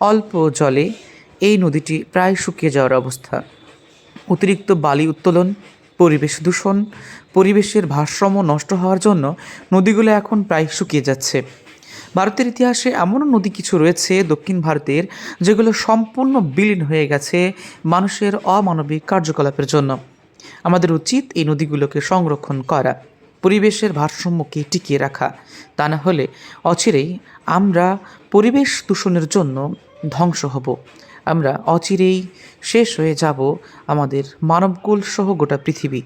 অল্প জলে এই নদীটি প্রায় শুকিয়ে যাওয়ার অবস্থা। অতিরিক্ত বালি উত্তোলন, পরিবেশ দূষণ, পরিবেশের ভারসাম্য নষ্ট হওয়ার জন্য নদীগুলো এখন প্রায় শুকিয়ে যাচ্ছে। ভারতের ইতিহাসে এমনও নদী কিছু রয়েছে দক্ষিণ ভারতের, যেগুলো সম্পূর্ণ বিলীন হয়ে গেছে মানুষের অমানবিক কার্যকলাপের জন্য। আমাদের উচিত এই নদীগুলোকে সংরক্ষণ করা, পরিবেশের ভারসাম্যকে টিকিয়ে রাখা। তা না হলে অচিরেই আমরা পরিবেশ দূষণের জন্য ধ্বংস হব। আমরা অচিরেই শেষ হয়ে যাব আমাদের মানবকুল সহ গোটা পৃথিবী।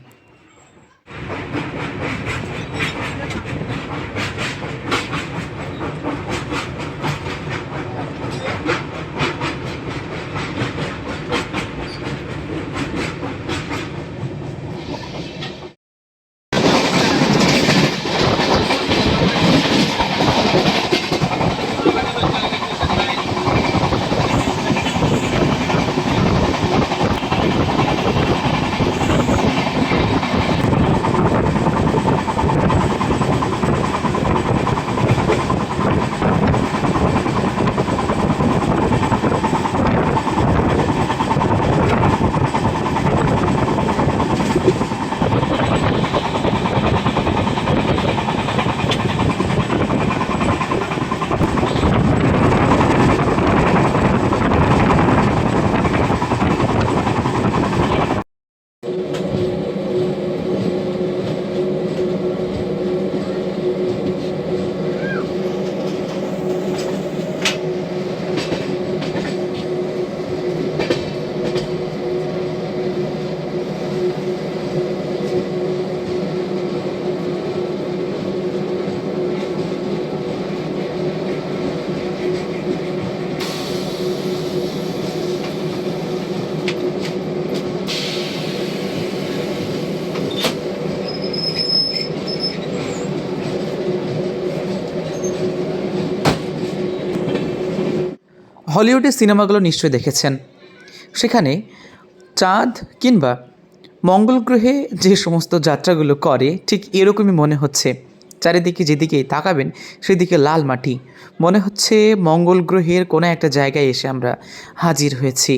হলিউডের সিনেমাগুলো নিশ্চয়ই দেখেছেন। সেখানে চাঁদ কিংবা মঙ্গল গ্রহে যে সমস্ত যাত্রাগুলো করে, ঠিক এরকমই মনে হচ্ছে। চারিদিকে যেদিকে তাকাবেন, সেদিকে লাল মাটি। মনে হচ্ছে মঙ্গল গ্রহের কোনো একটা জায়গায় এসে আমরা হাজির হয়েছি।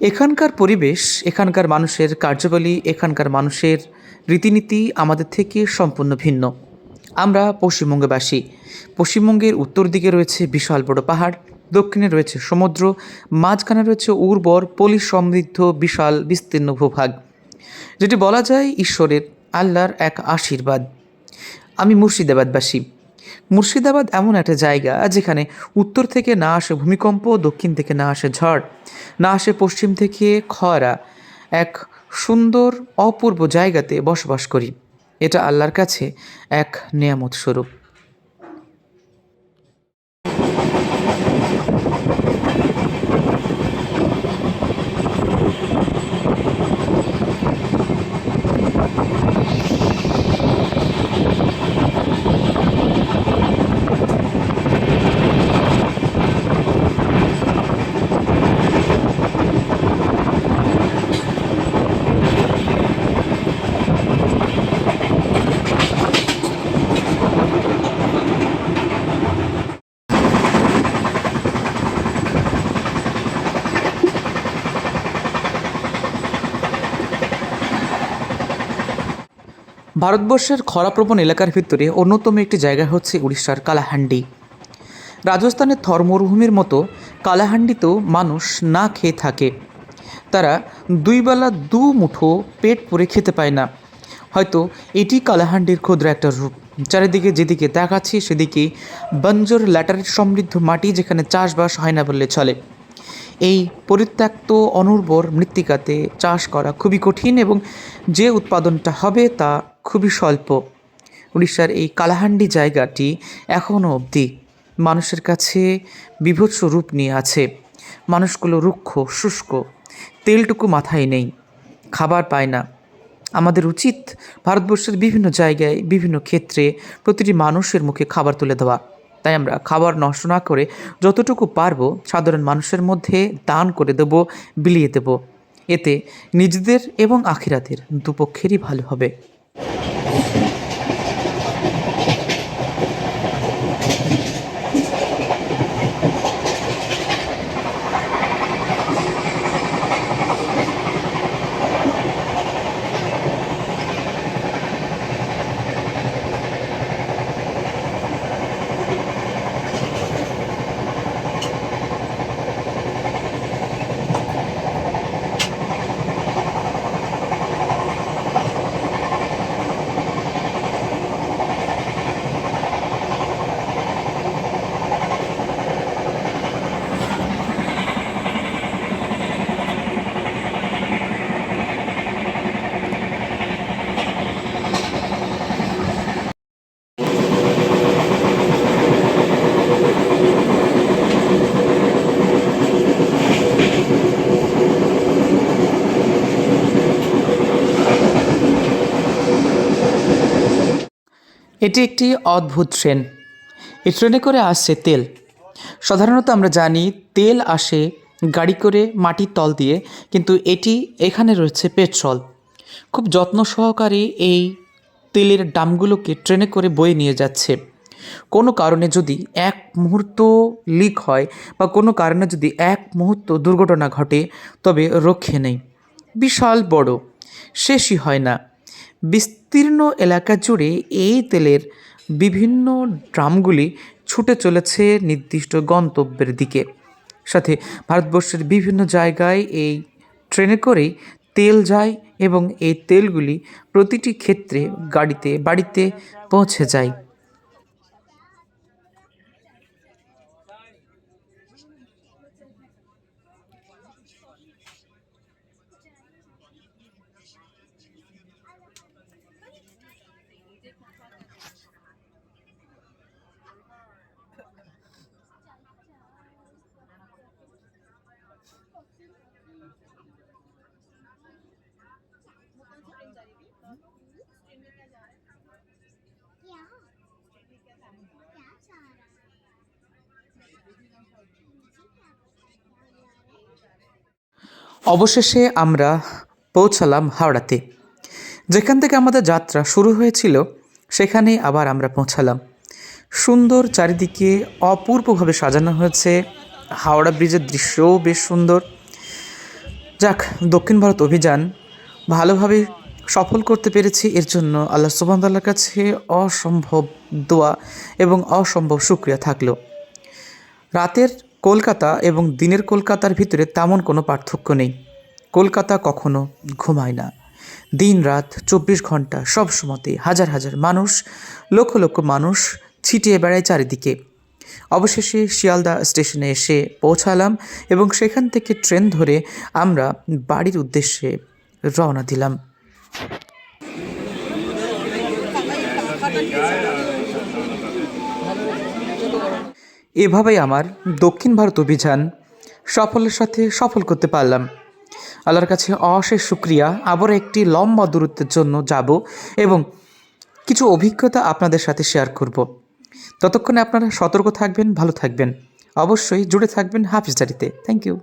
এখানকার পরিবেশ, এখানকার মানুষের কার্যাবলী, এখানকার মানুষের রীতিনীতি আমাদের থেকে সম্পূর্ণ ভিন্ন। আমরা পশ্চিমবঙ্গে বাসী পশ্চিমবঙ্গের উত্তর দিকে রয়েছে বিশাল বড় পাহাড়, দক্ষিণে রয়েছে সমুদ্র, মাঝখানে রয়েছে উর্বর, পলি সমৃদ্ধ, বিশাল, বিস্তীর্ণ ভূভাগ। যেটি বলা যায় ঈশ্বরের, আল্লাহর এক আশীর্বাদ। আমি মুর্শিদাবাদবাসী। মুর্শিদাবাদ এমন একটা জায়গা যেখানে উত্তর থেকে না আসে ভূমিকম্প, দক্ষিণ থেকে না আসে ঝড়, না আসে পশ্চিম থেকে খরা, এক সুন্দর, অপূর্ব জায়গাতে বসবাস করি। এটা আল্লাহর কাছে এক নিয়ামত স্বরূপ ভারতবর্ষের খরাপ্রবণ এলাকার ভিতরে অন্যতম একটি জায়গা হচ্ছে উড়িষ্যার কালাহান্ডি। রাজস্থানের থর মরুভূমির মতো কালাহান্ডিতেও মানুষ না খেয়ে থাকে। তারা দুই বেলা দু মুঠো পেট পুরে খেতে পায় না। হয়তো এটি কালাহান্ডির ক্ষুদ্র একটা রূপ। চারিদিকে যেদিকে তাকাচ্ছি সেদিকে বঞ্জর ল্যাটারের সমৃদ্ধ মাটি যেখানে চাষবাস হয় না বললে চলে। এই পরিত্যক্ত, অনুর্বর মৃত্তিকাতে চাষ করা খুবই কঠিন এবং যে উৎপাদনটা হবে তা খুবই স্বল্প। উড়িষ্যার এই কালাহান্ডি জায়গাটি এখনও অবধি মানুষের কাছে বিভৎস রূপ নিয়ে আছে। মানুষগুলো রুক্ষ, শুষ্ক, তেলটুকু মাথায় নেই, খাবার পায় না। আমাদের উচিত ভারতবর্ষের বিভিন্ন জায়গায়, বিভিন্ন ক্ষেত্রে প্রতিটি মানুষের মুখে খাবার তুলে দেওয়া। তাই আমরা খাবার নষ্ট না করে যতটুকু পারব সাধারণ মানুষের মধ্যে দান করে দেব, বিলিয়ে দেব। এতে নিজেদের এবং আখিরাতের দুপক্ষেরই ভালো হবে। এটি একটি অদ্ভুত ট্রেন এই ট্রেনে করে আসছে তেল। সাধারণত আমরা জানি তেল আসে গাড়ি করে মাটির তল দিয়ে, কিন্তু এটি এখানে রয়েছে পেট্রোল। খুব যত্ন সহকারে এই তেলের ডামগুলোকে ট্রেনে করে বয়ে নিয়ে যাচ্ছে। কোনো কারণে যদি এক মুহূর্ত লিক হয় বা কোনো কারণে যদি এক মুহূর্ত দুর্ঘটনা ঘটে, তবে রক্ষে নেই। বিশাল বড়। শেষই হয় না। বিস্তীর্ণ এলাকা জুড়ে এই তেলের বিভিন্ন ড্রামগুলি ছুটে চলেছে নির্দিষ্ট গন্তব্যের দিকে। সাথে ভারতবর্ষের বিভিন্ন জায়গায় এই ট্রেনে করেই তেল যায় এবং এই তেলগুলি প্রতিটি ক্ষেত্রে গাড়িতে, বাড়িতে পৌঁছে যায়। অবশেষে আমরা পৌঁছালাম হাওড়াতে। যেখান থেকে আমাদের যাত্রা শুরু হয়েছিল, সেখানেই আবার আমরা পৌঁছালাম। সুন্দর চারিদিকে অপূর্বভাবে সাজানো হয়েছে। হাওড়া ব্রিজের দৃশ্যও বেশ সুন্দর। যাক, দক্ষিণ ভারত অভিযান ভালোভাবে সফল করতে পেরেছি, এর জন্য আল্লাহ সুবাহতাল্লার কাছে অসম্ভব দোয়া এবং অসম্ভব সুক্রিয়া থাকল। রাতের কলকাতা এবং দিনের কলকাতার ভিতরে তেমন কোনো পার্থক্য নেই। কলকাতা কখনো ঘুমায় না। দিন রাত চব্বিশ ঘণ্টা সব সময়তে হাজার হাজার মানুষ, লক্ষ লক্ষ মানুষ ছিটিয়ে বেড়ায় চারিদিকে। অবশেষে শিয়ালদা স্টেশনে এসে পৌঁছালাম এবং সেখান থেকে ট্রেন ধরে আমরা বাড়ির উদ্দেশ্যে রওনা দিলাম। এভাবেই আমার দক্ষিণ ভারত অভিযান সফলের সাথে সফল করতে পারলাম। আল্লাহর কাছে অশেষ শুক্রিয়া। আবার একটি লম্বা দূরত্বের জন্য যাব এবং কিছু অভিজ্ঞতা আপনাদের সাথে শেয়ার করব। ততক্ষণে আপনারা সতর্ক থাকবেন, ভালো থাকবেন। অবশ্যই জুড়ে থাকবেন হাফিজদারিতে থ্যাংক ইউ